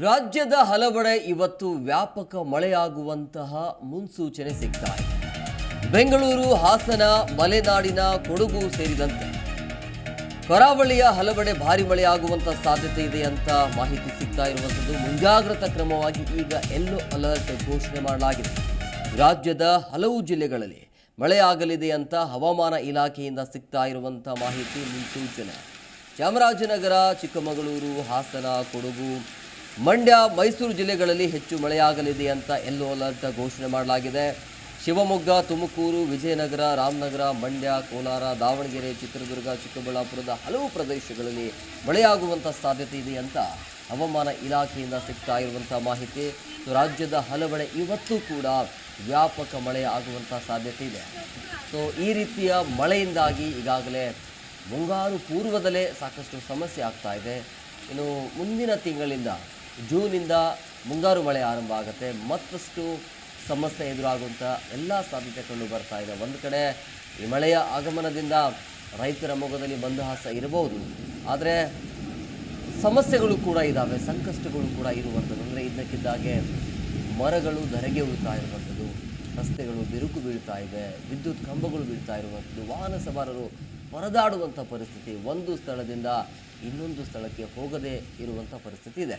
ರಾಜ್ಯದ ಹಲವೆಡೆ ಇವತ್ತು ವ್ಯಾಪಕ ಮಳೆಯಾಗುವಂತಹ ಮುನ್ಸೂಚನೆ ಸಿಗ್ತಾ ಇದೆ. ಬೆಂಗಳೂರು, ಹಾಸನ, ಮಲೆನಾಡಿನ ಕೊಡಗು ಸೇರಿದಂತೆ. ಕರಾವಳಿಯ ಹಲವೆಡೆ ಭಾರಿ ಮಳೆಯಾಗುವಂತಹ ಸಾಧ್ಯತೆ ಇದೆ ಅಂತ ಮಾಹಿತಿ ಸಿಗ್ತಾ ಇರುವಂಥದ್ದು. ಮುಂಜಾಗ್ರತಾ ಕ್ರಮವಾಗಿ ಈಗ ಎಲ್ಲೋ ಅಲರ್ಟ್ ಘೋಷಣೆ ಮಾಡಲಾಗಿದೆ. ರಾಜ್ಯದ ಹಲವು ಜಿಲ್ಲೆಗಳಲ್ಲಿ ಮಳೆಯಾಗಲಿದೆ ಅಂತ ಹವಾಮಾನ ಇಲಾಖೆಯಿಂದ ಸಿಗ್ತಾ ಇರುವಂಥ ಮಾಹಿತಿ, ಮುನ್ಸೂಚನೆ. ಚಾಮರಾಜನಗರ, ಚಿಕ್ಕಮಗಳೂರು, ಹಾಸನ, ಕೊಡಗು ಮಂಡ್ಯ, ಮೈಸೂರು ಜಿಲ್ಲೆಗಳಲ್ಲಿ ಹೆಚ್ಚು ಮಳೆಯಾಗಲಿದೆ ಅಂತ ಎಲ್ಲೋ ಅಲರ್ಟ್ ಘೋಷಣೆ ಮಾಡಲಾಗಿದೆ. ಶಿವಮೊಗ್ಗ, ತುಮಕೂರು, ವಿಜಯನಗರ, ರಾಮನಗರ, ಮಂಡ್ಯ, ಕೋಲಾರ, ದಾವಣಗೆರೆ, ಚಿತ್ರದುರ್ಗ, ಚಿಕ್ಕಬಳ್ಳಾಪುರದ ಹಲವು ಪ್ರದೇಶಗಳಲ್ಲಿ ಮಳೆಯಾಗುವಂಥ ಸಾಧ್ಯತೆ ಇದೆ ಅಂತ ಹವಾಮಾನ ಇಲಾಖೆಯಿಂದ ಸಿಗ್ತಾ ಇರುವಂಥ ಮಾಹಿತಿ. ರಾಜ್ಯದ ಹಲವೆಡೆ ಇವತ್ತು ಕೂಡ ವ್ಯಾಪಕ ಮಳೆ ಆಗುವಂಥ ಸಾಧ್ಯತೆ ಇದೆ. ಸೊ, ಈ ರೀತಿಯ ಮಳೆಯಿಂದಾಗಿ ಈಗಾಗಲೇ ಮುಂಗಾರು ಪೂರ್ವದಲ್ಲೇ ಸಾಕಷ್ಟು ಸಮಸ್ಯೆ ಆಗ್ತಾ ಇದೆ. ಇನ್ನು ಮುಂದಿನ ತಿಂಗಳಿಂದ ಜೂನಿಂದ ಮುಂಗಾರು ಮಳೆ ಆರಂಭ ಆಗುತ್ತೆ. ಮತ್ತಷ್ಟು ಸಮಸ್ಯೆ ಎದುರಾಗುವಂಥ ಎಲ್ಲ ಸಾಧ್ಯತೆ ಕಂಡು ಬರ್ತಾ ಇದೆ. ಒಂದು ಕಡೆ ಈ ಮಳೆಯ ಆಗಮನದಿಂದ ರೈತರ ಮೊಗದಲ್ಲಿ ಮಂದಹಾಸ ಇರಬಹುದು. ಆದರೆ ಸಮಸ್ಯೆಗಳು ಕೂಡ ಇದ್ದಾವೆ ಸಂಕಷ್ಟಗಳು ಕೂಡ ಇರುವಂಥದ್ದು. ಅಂದರೆ ಇದ್ದಕ್ಕಿದ್ದಾಗೆ ಮರಗಳು ಧರೆಗೆ ಉಳ್ತಾ ಇರುವಂಥದ್ದು, ರಸ್ತೆಗಳು ಬಿರುಕು ಬೀಳ್ತಾ ಇವೆ ವಿದ್ಯುತ್ ಕಂಬಗಳು ಬೀಳ್ತಾ ಇರುವಂಥದ್ದು, ವಾಹನ ಸವಾರರು ಪರದಾಡುವಂಥ ಪರಿಸ್ಥಿತಿ. ಒಂದು ಸ್ಥಳದಿಂದ ಇನ್ನೊಂದು ಸ್ಥಳಕ್ಕೆ ಹೋಗದೇ ಇರುವಂಥ ಪರಿಸ್ಥಿತಿ ಇದೆ.